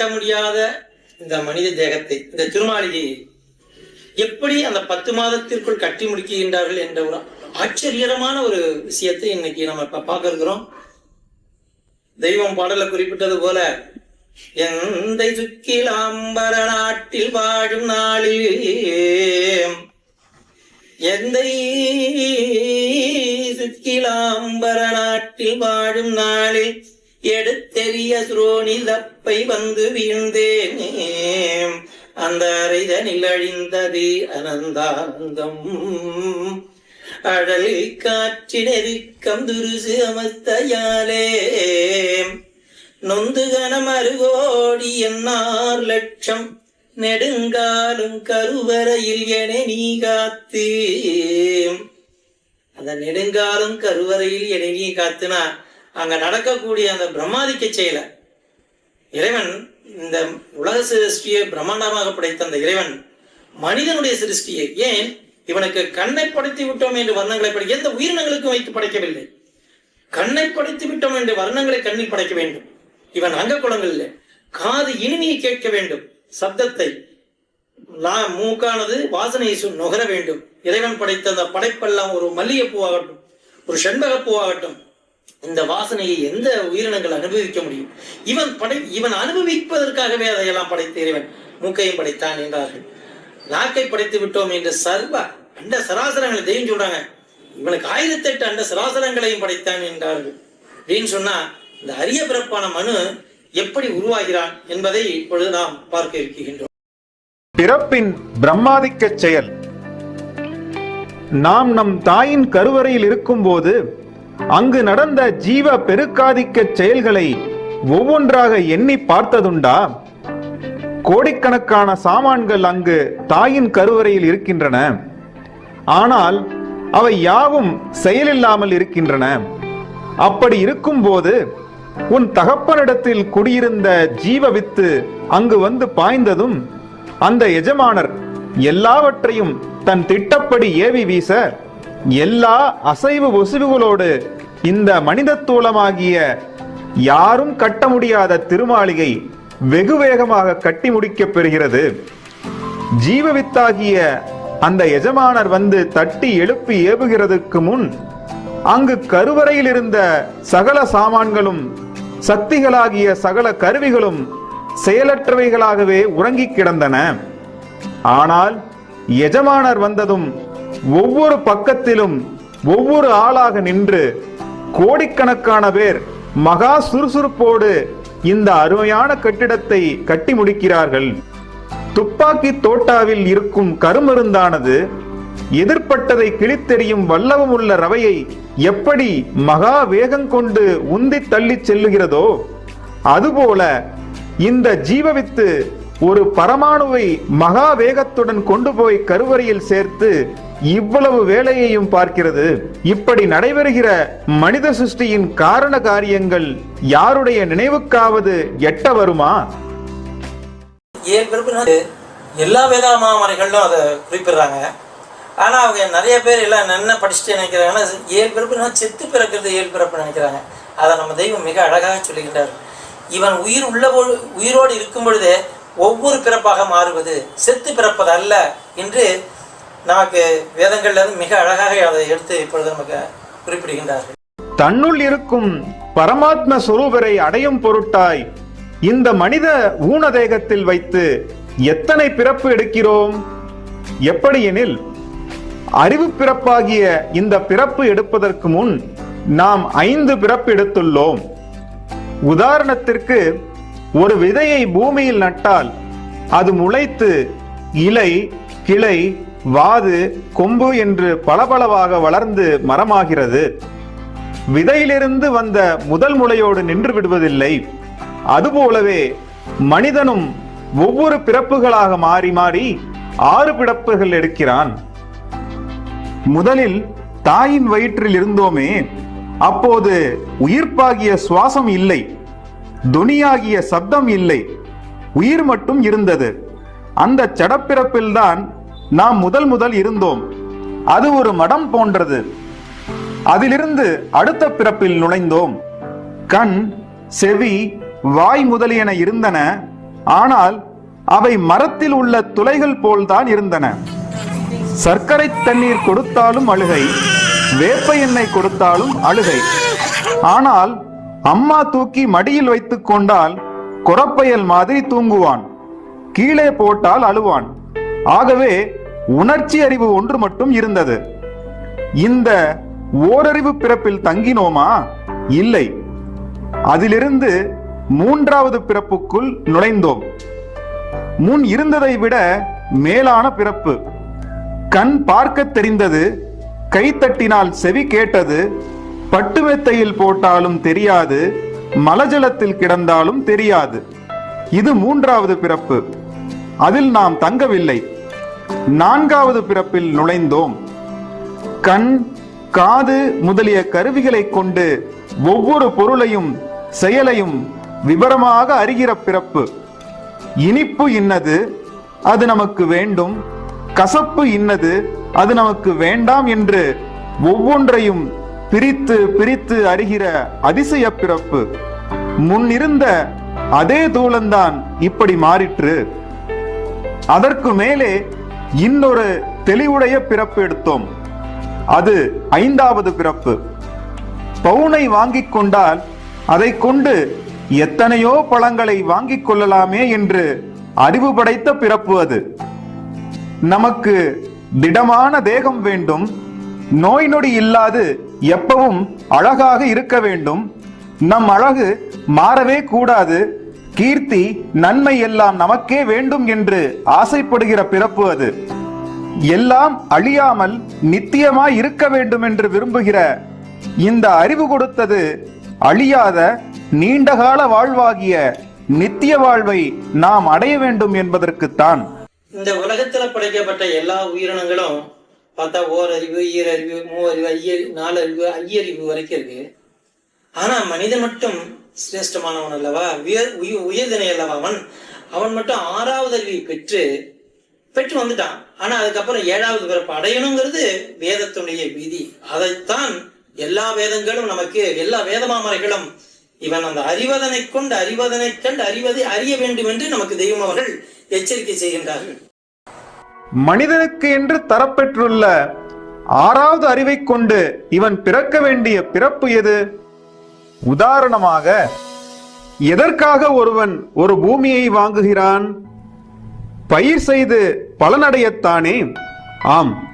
கட்ட முடியாத இந்த மனித தேகத்தை இந்த திருமாளிகையை எப்படி அந்த பத்து மாதத்திற்குள் கட்டி முடிக்கின்றார்கள் என்ற ஒரு ஆச்சரியமான ஒரு விஷயத்தை இன்னைக்கு நம்ம இப்ப பார்க்க இருக்கிறோம் தெய்வம் பாடல குறிப்பிட்டது போல எந்தை சுக்கிலாம்பர நாட்டில் வாழும் நாளில் எந்தை சுக்கிலாம்பர நாட்டில் வாழும் நாளில் எடுத்தெறிய சுரோணி தப்பை வந்து வீழ்ந்தேனே. அந்த அறைதனில் அழிந்தது அனந்தானந்தம் அழல் காற்றினெருக்கம் துருசு அமர்த்தையாலே. நொந்து கணம் அருகோடி என்னார் லட்சம் நெடுங்காலும் கருவறையில் என நீ காத்து. அந்த நெடுங்காலும் கருவறையில் என நீ காத்துனா அங்கே நடக்கக்கூடிய அந்த பிரம்மாதிக்க செயலை இறைவன் இந்த உலக சிருஷ்டியை பிரம்மாண்டமாக படைத்த அந்த இறைவன் மனிதனுடைய சிருஷ்டியை ஏன் இவனுக்கு கண்ணை படைத்து விட்டோம் என்று வர்ணங்களை படை எந்த உயிரினங்களுக்கும் வைத்து படைக்கவில்லை. கண்ணை படைத்து விட்டோம் என்று வர்ணங்களை கண்ணில் படைக்க வேண்டும். இவன் அங்க குளங்களில் காது இனிமையை கேட்க வேண்டும். சப்தத்தை லா- மூக்கானது வாசனையை சு- நுகர வேண்டும். இறைவன் படைத்த அந்த படைப்பெல்லாம் ஒரு மல்லிகைப்பூ ஆகட்டும் ஒரு செண்பகப்பூ ஆகட்டும் இந்த வாசனையை எந்த உயிரினங்கள் அனுபவிக்க முடியும்? இவன் படை இவன் அனுபவிப்பதற்காகவே அதையெல்லாம் படைத்த இறைவன் மூக்கையும் படைத்தான் என்றார்கள். நாக்கை படைத்து விட்டோம் என்று சர்வ அண்ட சராசரங்களை தெய்வம் சொல்றாங்க. இவனுக்கு ஆயிரத்தெட்டு அண்ட சராசரங்களையும் படைத்தான் என்றார்கள். அப்படின்னு சொன்னா இந்த அரிய பிறப்பான மனு எப்படி உருவாகிறான் என்பதை இப்பொழுது நாம் பார்க்க இருக்கின்றோம். பிறப்பின் பிரம்மாதிக்க செயல். நாம் நம் தாயின் கருவறையில் இருக்கும்போது அங்கு நடந்த ஜீவ பெருக்காதிக்கச் செயல்களை ஒவ்வொன்றாக எண்ணி பார்த்ததுண்டா? கோடிக்கணக்கான சாமான்கள் அங்கு தாயின் கருவறையில் இருக்கின்றன. ஆனால் அவை யாவும் செயலில்லாமல் இருக்கின்றன. அப்படி இருக்கும்போது உன் தகப்பனிடத்தில் குடியிருந்த ஜீவ வித்து அங்கு வந்து பாய்ந்ததும் அந்த எஜமானர் எல்லாவற்றையும் தன் திட்டப்படி ஏவி வீச எல்லா அசைவு ஒசிவுகளோடு இந்த மனிதத்தூலமாகிய யாரும் கட்ட முடியாத திருமாளிகை வெகு வேகமாக கட்டி முடிக்கப் பெறுகிறது. ஜீவவித்தாகிய அந்த எஜமானர் வந்து தட்டி எழுப்பி ஏவுகிறதுக்கு முன் அங்கு கருவறையில் இருந்த சகல சாமான்களும் சக்திகளாகிய சகல கருவிகளும் செயலற்றவைகளாகவே உறங்கிக் கிடந்தன. ஆனால் எஜமானர் வந்ததும் ஒவ்வொரு பக்கத்திலும் ஒவ்வொரு ஆளாக நின்று கோடிக்கணக்கான பேர் மகா சுறுசுறுப்போடு இந்த அருமையான கட்டிடத்தை கட்டி முடிக்கிறார்கள். துப்பாக்கி தோட்டாவில் இருக்கும் கருமருந்தானது எதிர்ப்பட்டதை கிழித்தெறியும் வல்லவம் உள்ள ரவையை எப்படி மகா வேகம் கொண்டு உந்தி தள்ளிச் செல்லுகிறதோ அதுபோல இந்த ஜீவவித்து ஒரு பரமாணுவை மகா வேகத்துடன் கொண்டு போய் கருவறையில் சேர்த்து இவ்வளவு வேலையையும் பார்க்கிறது. இப்படி நடைபெறுகிற மனித சிருஷ்டியின் காரண காரியங்கள் யாருடைய நினைவுக்காவது எட்ட வருமா? ஏழு பிறப்பு எல்லா வேதாமாமரைகளும் அதை குறிப்பிடுறாங்க. ஆனா அவங்க நிறைய பேர் எல்லாம் என்ன படிச்சுட்டு நினைக்கிறாங்கன்னா ஏழு பிறப்புனா செத்து பிறக்கிறது ஏழு பிறப்பு நினைக்கிறாங்க. அதை நம்ம தெய்வம் மிக அழகாக சொல்லுகின்றார் இவன் உயிர் உள்ள உயிரோடு இருக்கும் பொழுதே ஒவ்வொரு பிறப்பாக மாறுவது செத்து பிறப்பது அல்ல என்று நமக்கு வேதங்கள்ல மிக அழகாக அதை எடுத்து இப்பொழுது நமக்கு குறிப்பிடுகின்றார்கள். தன்னுள் இருக்கும் பரமாத்ம சுரூபரை அடையும் பொருட்டாய் இந்த மனித ஊனதேகத்தில் வைத்து எத்தனை பிறப்பு எடுக்கிறோம்? எப்படியெனில் அறிவு பிறப்பாகிய இந்த பிறப்பு எடுப்பதற்கு முன் நாம் ஐந்து பிறப்பு எடுத்துள்ளோம். உதாரணத்திற்கு ஒரு விதையை பூமியில் நட்டால் அது முளைத்து இலை கிளை வாது கொம்பு என்று பளபளவாக வளர்ந்து மரமாகிறது. விதையிலிருந்து வந்த முதல் முளையோடு நின்று விடுவதில்லை. அதுபோலவே மனிதனும் ஒவ்வொரு பிறப்புகளாக மாறி மாறி ஆறு பிறப்புகள் எடுக்கிறான். முதலில் தாயின் வயிற்றில் இருந்தோமே. அப்போது உயிர்ப்பாகிய சுவாசம் இல்லை. துணியாகிய சப்தம் இல்லை. உயிர் மட்டும் இருந்தது. அந்த சடப்பிறப்பில்தான் நாம் முதல் முதல் இருந்தோம். அது ஒரு மடம் போன்றது. அதிலிருந்து அடுத்த பிறப்பில் நுழைந்தோம். கண் செவி வாய் முதலியன இருந்தன. ஆனால் அவை மரத்தில் உள்ள துளைகள் போல்தான் இருந்தன. சர்க்கரை தண்ணீர் கொடுத்தாலும் அழுகை வேப்ப எண்ணெய் கொடுத்தாலும் அழுகை. ஆனால் அம்மா தூக்கி மடியில் வைத்துக் கொண்டால் குரப்பயல் மாதிரி தூங்குவான். கீழே போட்டால் அழுவான். ஆகவே உணர்ச்சி அறிவு ஒன்று மட்டும் இருந்தது. இந்த ஓரறிவு பிறப்பில் தங்கினோமா? இல்லை. அதிலிருந்து மூன்றாவது பிறப்புக்குள் நுழைந்தோம். முன் இருந்ததை விட மேலான பிறப்பு. கண் பார்க்க தெரிந்தது கை தட்டினால் செவி கேட்டது பட்டு மெத்தையில் போட்டாலும் தெரியாது மலஜலத்தில் கிடந்தாலும் தெரியாது. இது மூன்றாவது பிறப்பு. அதில் நாம் தங்கவில்லை. நான்காவது பிறப்பில் நுழைந்தோம். கண் காது முதலிய கருவிகளை கொண்டு ஒவ்வொரு பொருளையும் செயலையும் விவரமாக அறிகிற பிறப்பு. இனிப்பு இன்னது அது நமக்கு வேண்டும். கசப்பு இன்னது அது நமக்கு வேண்டாம் என்று ஒவ்வொன்றையும் பிரித்து பிரித்து அறிகிற அதிசய பிறப்பு. முன்னிருந்த அதே தூளந்தான் இப்படி மாறிற்று. அதற்கு மேலே இன்னொரு தெளிவுடைய பிறப்பு எடுத்தோம். அது ஐந்தாவது பிறப்பு. பவுனை வாங்கிக் கொண்டால் அதை கொண்டு எத்தனையோ பழங்களை வாங்கிக் கொள்ளலாமே என்று அறிவு படைத்த பிறப்பு அது. நமக்கு திடமான தேகம் வேண்டும். நோய் நொடி இல்லாது எப்பவும் அழகாக இருக்க வேண்டும். நம் அழகு மாறவே கூடாது. கீர்த்தி நன்மை எல்லாம் நமக்கே வேண்டும் என்று ஆசைப்படுகிற பிறப்பு அது. எல்லாம் அழியாமல் நித்தியமாய் இருக்க வேண்டும் என்று விரும்புகிற இந்த அறிவு கொடுத்தது அழியாத நீண்டகால வாழ்வாகிய நித்திய வாழ்வை நாம் அடைய வேண்டும் என்பதற்குத்தான். இந்த உலகத்துல படைக்கப்பட்ட எல்லா உயிரினங்களும் பார்த்தா அறிவு ஈரறிவு மூவறிவு நாலு அறிவு ஐயறிவு வரைக்கும் இருக்கு. ஆனா மனிதன் மட்டும் சிரேஷ்டமானவன் அல்லவா உயர் உய- அல்லவா அவன் அவன் மட்டும் ஆறாவது அறிவை பெற்று பெற்று வந்துட்டான். ஆனா அதுக்கப்புறம் ஏழாவது பிறப்பு அடையணுங்கிறது வேதத்துடைய விதி. அதைத்தான் எல்லா வேதங்களும் நமக்கு எல்லா வேதமாமரைகளும் இவன் அந்த அறிவதனை கொண்டு அறிவதனை கண்டு அறிவதை அறிய வேண்டும் என்று நமக்கு தெய்வம் அவர்கள் எச்சரிக்கை செய்கின்றார்கள். மனிதனுக்கு என்று தரப்பெற்றுள்ள ஆறாவது அறிவைக் கொண்டு இவன் பிறக்க வேண்டிய பிறப்பு எது? உதாரணமாக எதற்காக ஒருவன் ஒரு பூமியை வாங்குகிறான்? பயிர் செய்து பலனடையத்தானே? ஆம்.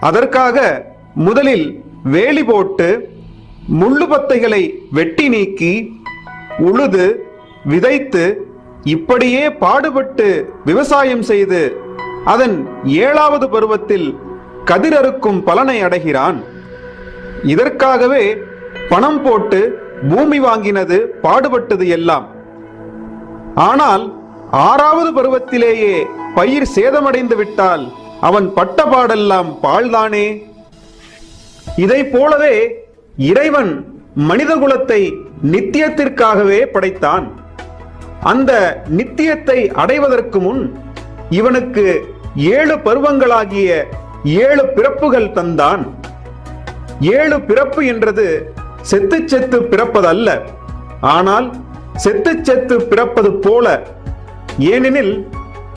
அதற்காக முதலில் வேலி போட்டு முள்ளு பத்தைகளை வெட்டி நீக்கி உழுது விதைத்து இப்படியே பாடுபட்டு விவசாயம் செய்து அதன் ஏழாவது பருவத்தில் கதிரறுக்கும் பலனை அடைகிறான். இதற்காகவே பணம் போட்டு பூமி வாங்கினது பாடுபட்டது எல்லாம். ஆனால் ஆறாவது பருவத்திலேயே பயிர் சேதமடைந்து விட்டால் அவன் பட்ட பாடெல்லாம் பாழ்தானே? இதை போலவே இறைவன் மனித குலத்தை நித்தியத்திற்காகவே படைத்தான். அந்த நித்தியத்தை அடைவதற்கு முன் இவனுக்கு ஏழு பருவங்களாகிய ஏழு பிறப்புகள் தந்தான். ஏழு பிறப்பு என்றது செத்து செத்து பிறப்பதல்ல. ஆனால் செத்து செத்து பிறப்பது போல. ஏனெனில்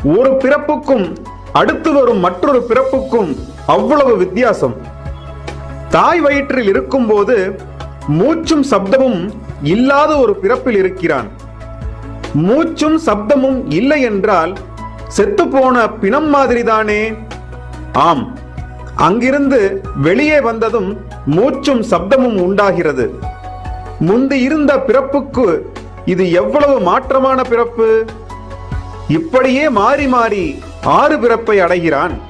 ஒரு பிறப்புக்கும் அடுத்து வரும் மற்றொரு பிறப்புக்கும் அவ்வளவு வித்தியாசம். தாய் வயிற்றில் இருக்கும்போது மூச்சும் சப்தமும் இல்லாத ஒரு பிறப்பில் இருக்கிறான். மூச்சும் சப்தமும் இல்லை என்றால் செத்துப்போன பிணம் மாதிரிதானே? ஆம். அங்கிருந்து வெளியே வந்ததும் மூச்சும் சப்தமும் உண்டாகிறது. முந்தி இருந்த பிறப்புக்கு இது எவ்வளவு மாற்றமான பிறப்பு? இப்படியே மாறி மாறி ஆறு பிறப்பை அடைகிறான்.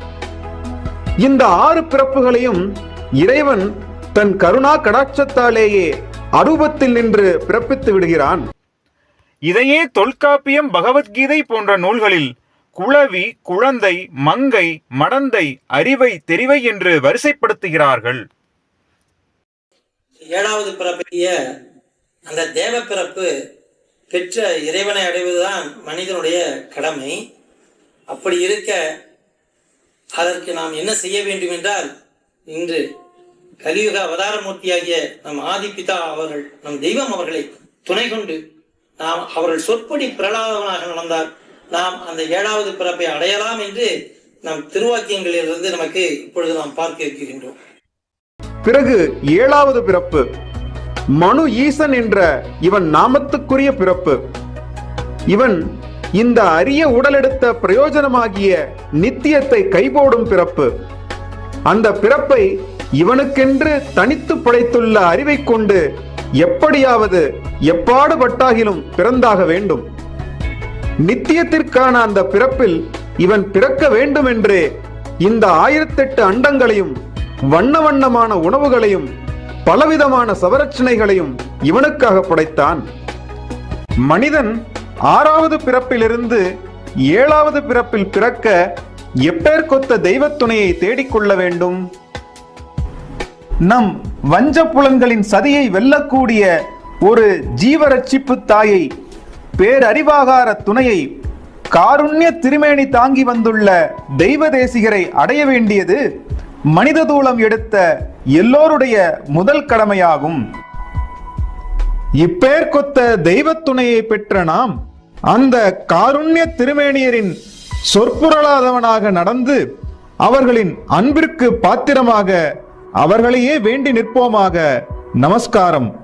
இந்த ஆறு பிறப்புகளையும் இறைவன் தன் கருணா கடாட்சத்தாலேயே அரூபத்தில் நின்று பிறப்பித்து விடுகிறான். இதையே தொல்காப்பியம் பகவத்கீதை போன்ற நூல்களில் குளவி குழந்தை மங்கை மடந்தை அறிவை தெரிவை என்று வரிசைப்படுத்துகிறார்கள். ஏழாவது பிறப்பிய அந்த தேவ பிறப்பு பெற்ற இறைவனை அடைவதுதான் மனிதனுடைய கடமை. அப்படி இருக்க அதற்கு நாம் என்ன செய்ய வேண்டும் என்றால் இன்று கலியுக அவதாரமூர்த்தியாகிய நம் ஆதிபிதா அவர்கள் நம் தெய்வம் அவர்களை துணை கொண்டு நாம் அவர்கள் சொற்படி பிரலாதவனாக நடந்தார் நாம் அந்த ஏழாவது பிறப்பை அடையலாம் என்று நம் திருவாக்கியங்களிலிருந்து நமக்கு இப்பொழுது நாம் பார்க்க இருக்கின்றோம். பிறகு ஏழாவது பிறப்பு. மனு ஈசன் என்ற இவன் நாமத்துக்குரிய பிறப்பு. இவன் இந்த அரிய உடலெடுத்த பிரயோஜனமாகிய நித்தியத்தை கைபோடும் பிறப்பு. அந்த பிறப்பை இவனுக்கென்று தனித்து படைத்துள்ள அறிவை கொண்டு எப்படியாவது எப்பாடுபட்டாகிலும் பிறந்தாக வேண்டும். நித்தியத்திற்கான அந்த பிறப்பில் இவன் பிறக்க வேண்டும் என்றே இந்த ஆயிரத்தெட்டு அண்டங்களையும் வண்ண வண்ணமான உணவுகளையும் பலவிதமான சவரட்சணைகளையும் இவனுக்காக படைத்தான். மனிதன் ஆறாவது பிறப்பிலிருந்து ஏழாவது பிறப்பில் பிறக்க எப்பேர்க்கொத்த தெய்வத் துணையை தேடிக்கொள்ள வேண்டும்? நம் வஞ்ச புலன்களின் சதியை வெல்லக்கூடிய ஒரு ஜீவரட்சிப்பு தாயை பேரறிவாகார துணையை காருண்ய திருமேனி தாங்கி வந்துள்ள தெய்வ தேசிகரை அடைய வேண்டியது மனித தூளம் எடுத்த எல்லோருடைய முதல் கடமையாகும். இப்பேர்க்கொத்த தெய்வத்துணையை பெற்ற நாம் அந்த காருண்ய திருமேனியரின் சொற்புரளாதவனாக நடந்து அவர்களின் அன்பிற்கு பாத்திரமாக அவர்களையே வேண்டி நிற்போமாக நமஸ்காரம்.